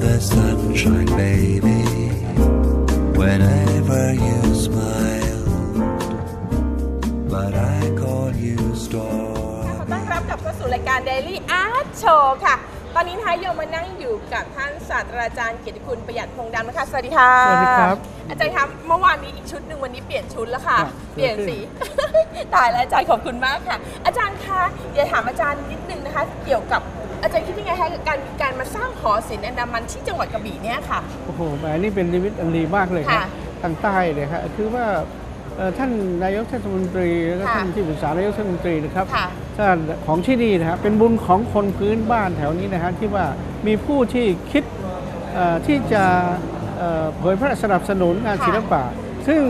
the sunshine, baby. Whenever you smile, but I call you storm. ต้อนรับกลับเข้าสู่รายการ Daily Art Show ค่ะ ตอนนี้นะคะโยมมานั่งอยู่กับท่านศาสตราจารย์เกียรติคุณประหยัดพงษ์ดำนะคะ สวัสดีค่ะสวัสดีครับอาจารย์ครับเมื่อวานนี้อีกชุดหนึ่งวันนี้เปลี่ยนชุดแล้วค่ะเปลี่ยนสี ตายแล้วอาจารย์ขอบคุณมากค่ะ อาจารย์คะอยากถามอาจารย์นิดนึงนะคะ เกี่ยวกับ อาจารย์คิดยังไงคะกับการการมาสร้างหอศิลป์อันดามันที่จังหวัดกระบี่เนี่ยค่ะ โอ้โหแหมนี่เป็นนิมิตอันดีมากเลยครับค่ะทางใต้เลยครับคือว่าเอ่อท่านนายกเทศมนตรีแล้วก็ค่ะท่านที่ปรึกษานายกเทศมนตรีนะครับค่ะท่านของที่นี่นะครับเป็นบุญของคนพื้นบ้านแถวนี้นะฮะที่ว่ามีผู้ที่คิดเอ่อที่จะเอ่อเผยแพร่สนับสนุนงานค่ะศิลปะ ซึ่ง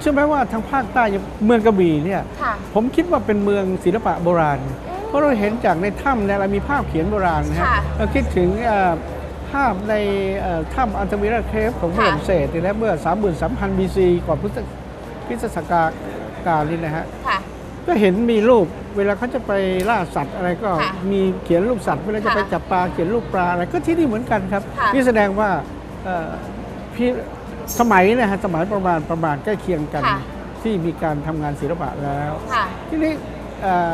เชื่อไหมว่าทางภาคใต้อย่างเมืองกระบี่เนี่ย ค่ะ ผมคิดว่าเป็นเมืองศิลปะโบราณ เพราะเราเห็นจากในถ้ำเนี่ยเรามีภาพเขียนโบราณนะฮะค่ะเราคิดถึงเอ่อภาพในเอ่อถ้ำอันตมิราเคฟของฝค่ะ รั่งเศสเนี่ยนะเมื่อ 33,000 BC ก่อนพุทธคริสตศักราชนี่นะฮะ ค่ะ ก็เห็นมีรูปเวลาเขาจะไปล่าสัตว์อะไรก็ค่ะมีเขียนรูปสัตว์เวลาจะค่ะไปจับปลาเขียนรูปปลาอะไรก็ที่นี่เหมือนกันครับค่ะนี่แสดงว่าเอ่อพี่สมัยนะฮะสมัยประมาณประมาณใกล้เคียงกัน ค่ะ ที่มีการทำงานศิลปะแล้ว ค่ะ ทีนี้เอ่อ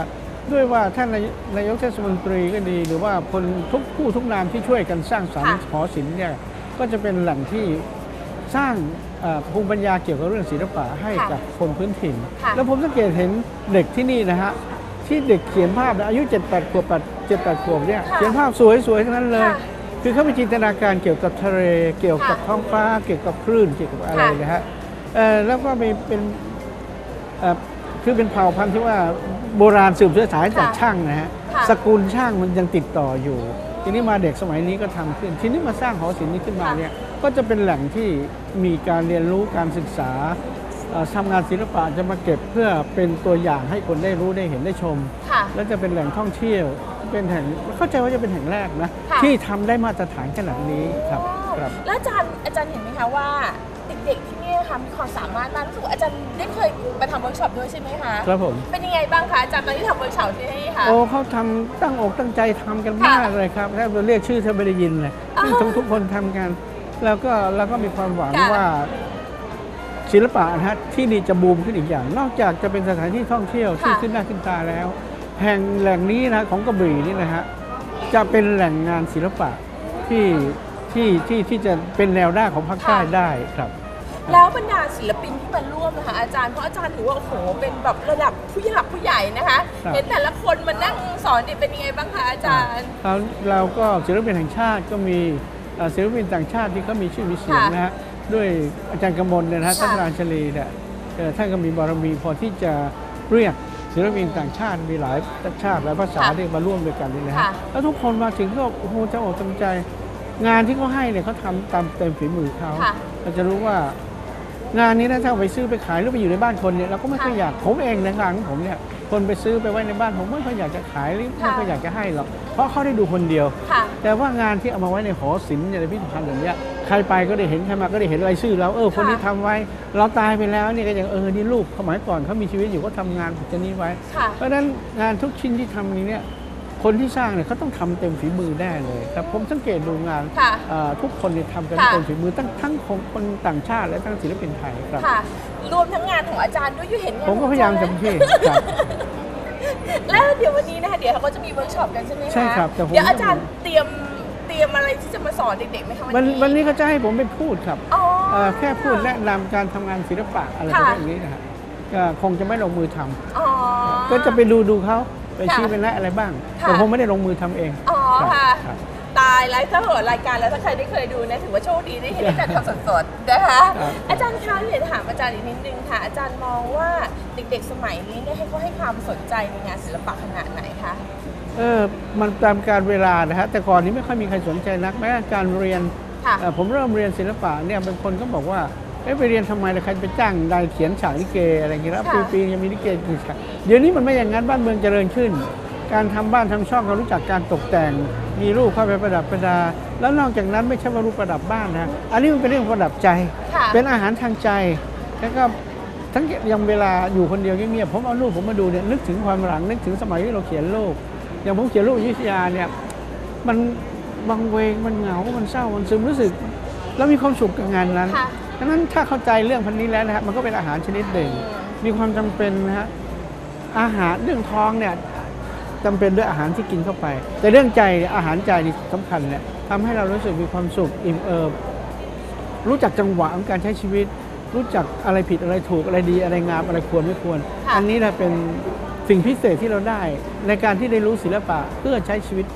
ด้วยว่าท่านนายนายกเทศมนตรีก็ดี หรือว่าคนทุกผู้ทุกนามที่ช่วยกันสร้างสรรค์ค่ะหอศิลป์เนี่ยก็จะเป็นแหล่งที่สร้างเอ่อภูมิปัญญาเกี่ยวกับเรื่องศิลปะให้ค่ะกับคนพื้นถิ่นค่ะแล้วผมสังเกตเห็นเด็กที่นี่นะฮะที่เด็กเขียนภาพนะอายุ7 8ขวบ8 7 8ขวบเนี่ยค่ะเขียนภาพสวยๆทั้งนั้นเลยค่ะคือเขามีจินตนาการเกี่ยวกับทะเลเกี่ยวกับค่ะท้องฟ้า เกี่ยวกับคลื่นเกี่ยวกับอะไรค่ะนะฮะเอ่อแล้วก็มีเป็นเอ่อ คือเป็นเผ่าพันธุ์ที่ว่าโบราณสืบเชื้อสายจากค่ะช่างนะฮะค่ะสกุลช่างมันยังติดต่ออยู่ ทีนี้มาเด็กสมัยนี้ก็ทำขึ้น ทีนี้มาสร้างหอศิลป์นี้ขึ้นมาค่ะเนี่ยก็จะเป็นแหล่งที่มีการเรียนรู้การศึกษาเอ่อทำงานศิลปะจะมาเก็บเพื่อเป็นตัวอย่างให้คนได้รู้ได้เห็นได้ชมค่ะและจะเป็นแหล่งท่องเที่ยวเป็นแห่งเข้าใจว่าจะเป็นแห่งแรกนะค่ะที่ทำได้มาตรฐานขนาดนี้ครับอ๋อครับ แล้วอาจารย์อาจารย์เห็นไหมคะว่า เด็กๆที่นี่ค่ะมีความสามารถมากรู้สึกว่าอาจารย์ได้เคยไปทำเวิร์กช็อปด้วยใช่ไหมคะ ครับผม เป็นยังไงบ้างคะอาจารย์ตอนที่ทำเวิร์กช็อปที่นี่ค่ะโอ้เขาทำตั้งอกตั้งใจทำกันค่ะมากเลยครับแทบจะเรียกชื่อเธอไม่ได้ยินเลยอ๋อซึ่งทุกๆคนทำกัน แล้วก็แล้วก็มีความหวังค่ะ ว่า ศิลปะนะฮะที่นี่จะบูมขึ้นอีกอย่าง นอกจากจะเป็นสถานที่ท่องเที่ยวที่ค่ะขึ้นหน้าขึ้นตาแล้ว แห่งแหล่งนี้นะของกระบี่นี่นะฮะจะเป็นแหล่งงานศิลปะที่ที่ที่ที่จะเป็นแนวหน้าของภาคใต้ได้ครับ แล้วบรรดาศิลปินที่มาร่วมนะคะอาจารย์เพราะอาจารย์ถือว่าโอ้โหเป็นแบบระดับผู้ใหญ่ผู้ใหญ่นะคะ ครับ เห็นแต่ละคนมานั่งสอนเนี่ยเป็นยังไงบ้างคะอาจารย์ เราเราก็ศิลปินแห่งชาติก็มีเอ่อศิลปินต่างชาติที่เขามีชื่อมีเสียงค่ะนะฮะด้วยอาจารย์กมลเนี่ยนะฮะค่ะท่านราชลีเนี่ยเอ่อท่านก็มีบารมีพอที่จะเรียกศิลปินต่างชาติมีหลายชาติหลายภาษาค่ะที่มาร่วมด้วยกันนี่นะฮะค่ะ แล้วทุกคนมาถึงก็โอ้โหจะอกจำใจ งานที่เขาให้เนี่ยเขาทำตามเต็มฝีมือเขา ค่ะ เราจะรู้ว่า งานนี้นะถ้าเอาไปซื้อไปขายหรือไปอยู่ในบ้านคนเนี่ยเราก็ไม่ค่อยค่ะอยากผมเองในงานของผมเนี่ยคนไปซื้อไปไว้ในบ้านผมไม่ค่อยอยากจะขายหรือไม่ค่อยอยากจะให้หรอกเพราะเขาได้ดูคนเดียวค่ะแต่ว่างานที่เอามาไว้ในหอศิลป์เนี่ยในพิพิธภัณฑ์อย่างเนี้ยใครไปก็ได้เห็นใครมาก็ได้เห็นรายชื่อแล้วเออคนนี้ทำไว้ เราตายไปแล้วเนี่ยก็ยังเออนี่ลูกสมัยก่อนเขามีชีวิตอยู่ก็ทำงานแบบนี้ไว้ค่ะเพราะฉะนั้นงานทุกชิ้นที่ทำนี้เนี่ย คนที่สร้างเนี่ยเขาต้องทำเต็มฝีมือแน่เลยครับผมสังเกตดูงานค่ะเอ่อทุกคนเนี่ยทำกันค่ะเต็มฝีมือทั้งทั้งของคนต่างชาติและทั้งศิลปินไทยครับค่ะรวมทั้งงานของอาจารย์ด้วยอยู่เห็นงานผมก็พยายามเต็มที่ครับแล้วเดี๋ยววันนี้นะคะเดี๋ยวเขาก็จะมีเวิร์กช็อปกันใช่ไหมคะใช่ครับแต่ผมเดี๋ยวอาจารย์เตรียมเตรียมอะไรที่จะมาสอนเด็กๆไหมคะวัวันนนี้วันนี้เขาจะให้ผมไปพูดครับอ๋อเอ่อแค่พูดแนะนำการทำงานศิลปะอะไรค่ะแบบนี้นะฮะก็คงจะไม่ลงมือทำอ๋อก็จะไปดูดูเขา ไปค่ะชี้เป็นแนะอะไรบ้างค่ะแต่คงไม่ได้ลงมือทำเอง อ๋อรับค่ะรับตายแล้วถ้าเกิดรายการแล้วถ้าใครได้เคยดูนะถือว่าโชคดีได้เห็นอาจารย์ทำสดๆนะคะครับอาจารย์คะเรียนถามอาจารย์อีกนิดนึงค่ะ อาจารย์มองว่าเด็กๆสมัยนี้เนี่ยให้เขาให้ความสนใจในงานศิลปะขนาดไหนคะเออมันตามการเวลานะฮะแต่ก่อนนี้ไม่ค่อยมีใครสนใจนักแม้การเรียนค่ะเอ่อผมเริ่มเรียนศิลปะเนี่ยบางคนก็บอกว่า เอ๊ะไปเรียนทำไมล่ะใครไปจ้างนายเขียนฉากลิเกอะไรอย่างเงี้ยแล้วค่ะปีๆยังมีลิเกกี่ฉากเดี๋ยวนี้มันไม่อย่างนั้นบ้านเมืองเจริญขึ้น การทำบ้านทำช่องเรารู้จักการตกแต่ง มีรูปเข้าไปประดับประดา แล้วนอกจากนั้นไม่ใช่ว่ารูปประดับบ้านนะอันนี้มันเป็นเรื่องประดับใจค่ะเป็นอาหารทางใจแล้วก็ทั้งยังเวลาอยู่คนเดียวเงียบๆผมเอารูปผมมาดูเนี่ยนึกถึงความหลังนึกถึงสมัยที่เราเขียนรูปอย่างผมเขียนรูปอยุธยาเนี่ยมันวังเวงมันเหงา มันเศร้า มันซึมรู้สึก แล้วมีความสุขกับงานนั้นค่ะ ดังนั้นถ้าเข้าใจเรื่องพันนี้แล้วนะฮะมันก็เป็นอาหารชนิดหนึ่ง มีความจำเป็นนะฮะอาหารเรื่องท้องเนี่ยจำเป็นด้วยอาหารที่กินเข้าไป แต่เรื่องใจเนี่ยอาหารใจนี่สำคัญแหละทำให้เรารู้สึกมีความสุขอิ่มเอิบรู้จักจังหวะของการใช้ชีวิต รู้จักอะไรผิดอะไรถูกอะไรดีอะไรงามอะไรควรไม่ควรค่ะอันนี้แหละเป็นสิ่งพิเศษที่เราได้ในการที่ได้รู้ศิลปะเพื่อใช้ชีวิต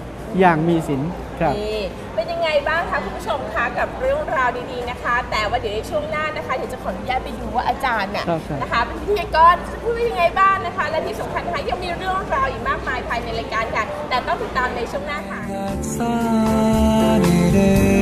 อย่างมีศิลป์ครับ นี่เป็นยังไงบ้างคะคุณผู้ชมคะกับเรื่องราวดีๆนะคะ แต่ว่าเดี๋ยวในช่วงหน้านะคะเดี๋ยวจะขออนุญาตไปดูว่าอาจารย์เนี่ยครับครับนะคะเป็นพิธีกรจะพูดว่ายังไงบ้างนะคะ และที่สำคัญนะคะยังมีเรื่องราวอีกมากมายภายในรายการค่ะแต่ต้องติดตามในช่วงหน้าค่ะ That sunny